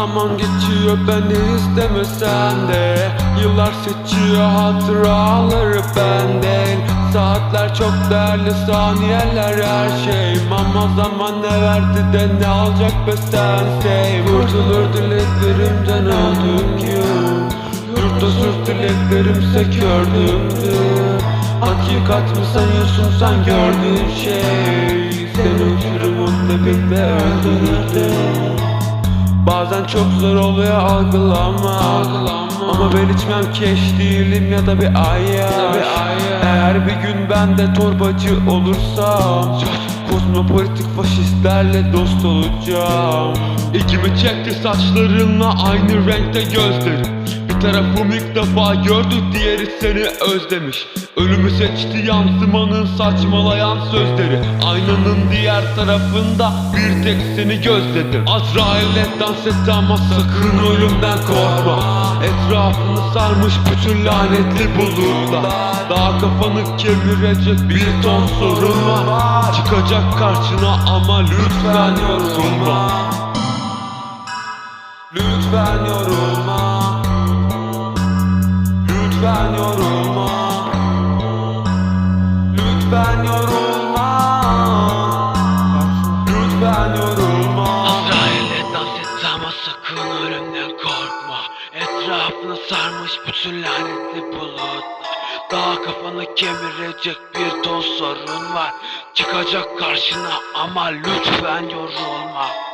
Zaman geçiyor ben istemesem de Yıllar seçiyor hatıraları benden. Saatler çok değerli saniyeler her şey. Ama zaman ne verdi de ne alacak be sense Kurtulur dileklerimden öldüm gün Yurtta sürf dileklerimse kördümdü Hakikat mı sanıyorsun sen gördüğün şey? Seni uçurumun dibinde öldürürdü Bazen çok zor oluyor algılama, Ama ben içmem keş değilim ya da bir ayyaş Eğer bir gün ben de torbacı olursam Kozmopolitik faşistlerle dost olacağım. İlgimi çekti saçlarınla aynı renkte gözlerin Bir tarafım ilk defa gördü diğeri seni özlemiş. Ölümü seçti yansımanın saçmalayan sözleri. Aynanın diğer tarafında bir tek seni gözledim. Azrail'le dans et ama sakın ölümden korkma. Etrafını sarmış bütün lanetli bulutlar Daha kafanı kemirecek bir ton sorun var. Çıkacak karşına ama lütfen yorulma. Lütfen yorulma Lütfen yorulma. Lütfen yorulma. Lütfen yorulma. Azrail'le dans et ama sakın ölümden korkma. Etrafını sarmış bütün lanetli bulutlar. Daha kafanı kemirecek bir ton sorun var. Çıkacak karşına ama lütfen yorulma